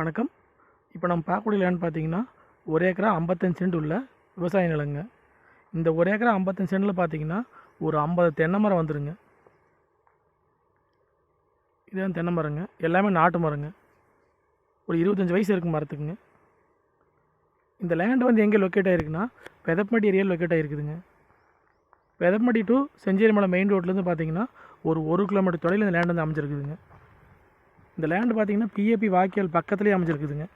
வணக்கம். இப்போ நம்ம பார்க்கக்கூடிய லேண்ட் பார்த்தீங்கன்னா ஒரு ஏக்கரா ஐம்பத்தஞ்சு சென்ட் உள்ள விவசாய நிலங்க. இந்த ஒரு ஏக்கரா ஐம்பத்தஞ்சு சென்டில் பார்த்தீங்கன்னா ஒரு ஐம்பது தென்னை மரம் வந்துருங்க. இதுதான் தென்னை மரங்க. எல்லாமே நாட்டு மரங்க. ஒரு இருபத்தஞ்சி வயசு இருக்கு மரத்துக்குங்க. இந்த லேண்ட் வந்து எங்கே லொக்கேட் ஆகிருக்குன்னா பெதப்பமட்டி ஏரியாவில் லொக்கேட் ஆகிருக்குதுங்க பெதப்பமட்டி டு செஞ்சேரிமலை மெயின் ரோட்லேருந்து பார்த்தீங்கன்னா ஒரு ஒரு கிலோமீட்டர் தொலைவில் இந்த லேண்ட் வந்து அமைஞ்சிருக்குதுங்க. இந்த லேண்டு பார்த்தீங்கன்னா பிஏபி வாக்கியல் பக்கத்துலேயே அமைஞ்சிருக்குதுங்க.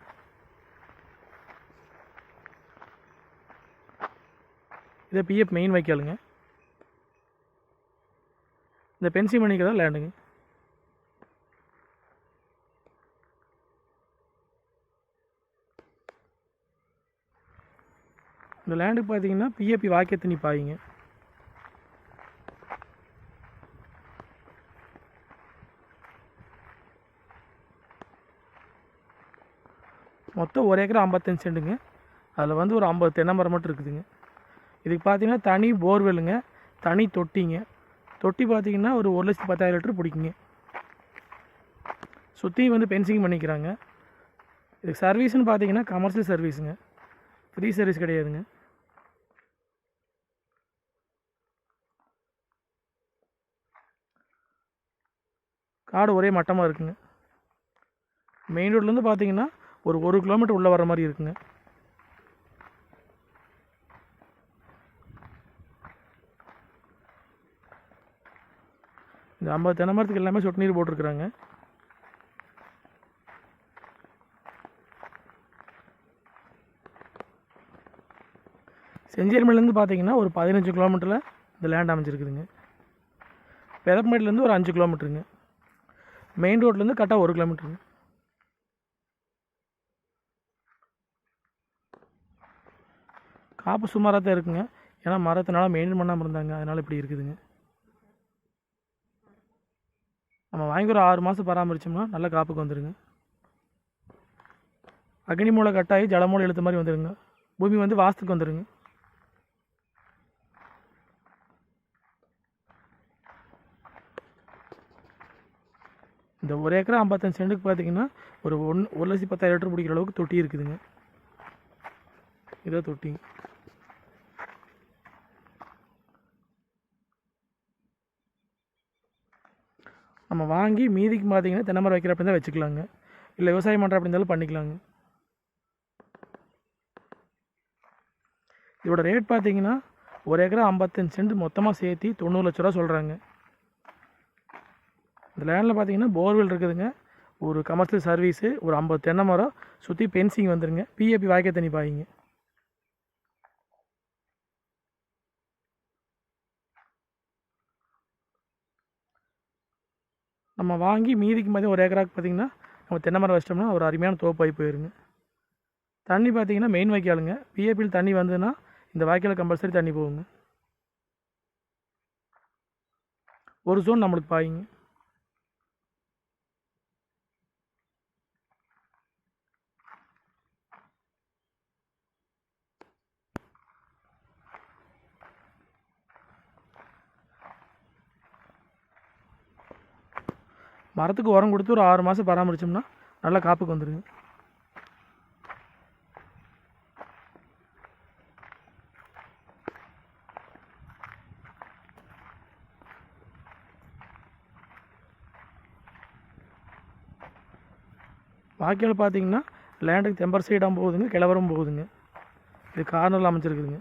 இதே பிஎஃப் மெயின் வாய்க்காலுங்க. இந்த பென்சி மணிக்கு தான் லேண்டுங்க இந்த லேண்டுக்கு பார்த்தீங்கன்னா பிஏபி வாக்கிய தண்ணி பாயுங்க. மொத்தம் ஒரு ஏக்கர் ஐம்பத்தஞ்சு செண்டுங்க. அதில் வந்து ஒரு ஐம்பது தென்னை மரம் மட்டும் இருக்குதுங்க. இதுக்கு பார்த்தீங்கன்னா தனி போர்வெல்லுங்க தனி தொட்டிங்க. தொட்டி பார்த்திங்கன்னா ஒரு ஒரு லட்சத்து பத்தாயிரம் லிட்டர் பிடிக்குங்க. சுற்றியும் வந்து பென்சிங் பண்ணிக்கிறாங்க. இதுக்கு சர்வீஸ்னு பார்த்தீங்கன்னா கமர்ஷியல் சர்வீஸுங்க ஃப்ரீ சர்வீஸ் கிடையாதுங்க. காடு ஒரே மட்டமாக இருக்குங்க. மெயின் ரோட்லேருந்து பார்த்தீங்கன்னா ஒரு ஒரு கிலோமீட்டர் உள்ளே வர மாதிரி இருக்குங்க. இந்த ஐம்பது தென்னை மரத்துக்கு எல்லாமே சொட்டு நீர் போட்டிருக்குறாங்க. செஞ்சேரிமலைலேருந்து பார்த்தீங்கன்னா ஒரு பதினஞ்சு கிலோமீட்டரில் இந்த லேண்ட் அமைஞ்சிருக்குதுங்க. பெதப்பமேட்லேருந்து ஒரு அஞ்சு கிலோமீட்டருங்க. மெயின் ரோட்லேருந்து கரெக்டாக ஒரு கிலோமீட்டருங்க. காப்பு சுமாராக தான் இருக்குங்க. ஏன்னா மரத்தினால மெயின்டைன் பண்ணாமல் இருந்தாங்க. அதனால் இப்படி இருக்குதுங்க. நம்ம வாங்கி ஒரு ஆறு மாதம் பராமரித்தோம்னா நல்ல காப்புக்கு வந்துடுங்க அக்னி மூளை கட்டாயி ஜலமூலை எழுத்த மாதிரி வந்துடுங்க பூமி வந்து வாஸ்துக்கு வந்துடுங்க இந்த ஒரு ஏக்கரா ஐம்பத்தஞ்சு சென்ட்டுக்கு பார்த்தீங்கன்னா ஒரு ஒன் ஒரு லட்சத்தி பத்தாயிரம் லிட்டர் பிடிக்கிற அளவுக்கு தொட்டி இருக்குதுங்க. இதோ தொட்டி. நம்ம வாங்கி மீதிக்கு பார்த்தீங்கன்னா தென்னை மரம் வைக்கிற அப்படி தான் வச்சுக்கலாங்க. இல்லை விவசாயம் பண்ணுற அப்படி இருந்தாலும் பண்ணிக்கலாங்க. இதோட ரேட் பார்த்தீங்கன்னா ஒரு ஏக்கரா ஐம்பத்தஞ்சு சென்ட் மொத்தமாக சேர்த்து தொண்ணூறு லட்ச ரூபா சொல்கிறாங்க இந்த லேண்டில் பார்த்தீங்கன்னா போர்வெல் இருக்குதுங்க. ஒரு கமர்ஷியல் சர்வீஸு ஒரு ஐம்பது தென்னை மரம் சுற்றி பென்சிங் வந்துடுங்க பிஏபி வாய்க்க தண்ணி பாய்ங்க. நம்ம வாங்கி மீதிக்கு மாதிரி ஒரு ஏக்கராக்கு பார்த்தீங்கன்னா நம்ம தென்னை மரம் வச்சிட்டோம்னா ஒரு அருமையான தோப்பாகி போயிருங்க. தண்ணி பார்த்தீங்கன்னா மெயின் வாய்க்காலுங்க. பிஏபியில் தண்ணி வந்ததுன்னா இந்த வாய்க்கால் கம்பல்சரி தண்ணி போகுங்க. ஒரு ஜோன் நம்மளுக்கு பாயுங்க. மரத்துக்கு உரம் கொடுத்து ஒரு ஆறு மாதம் பராமரித்தோம்னா நல்லா காப்புக்கு வந்துடுங்க வாக்கியால் பார்த்தீங்கன்னா லேண்டுக்கு தெம்பர் சைடாகவும் போகுதுங்க கிளவரம் போகுதுங்க. இது கார்னரில் அமைச்சிருக்குதுங்க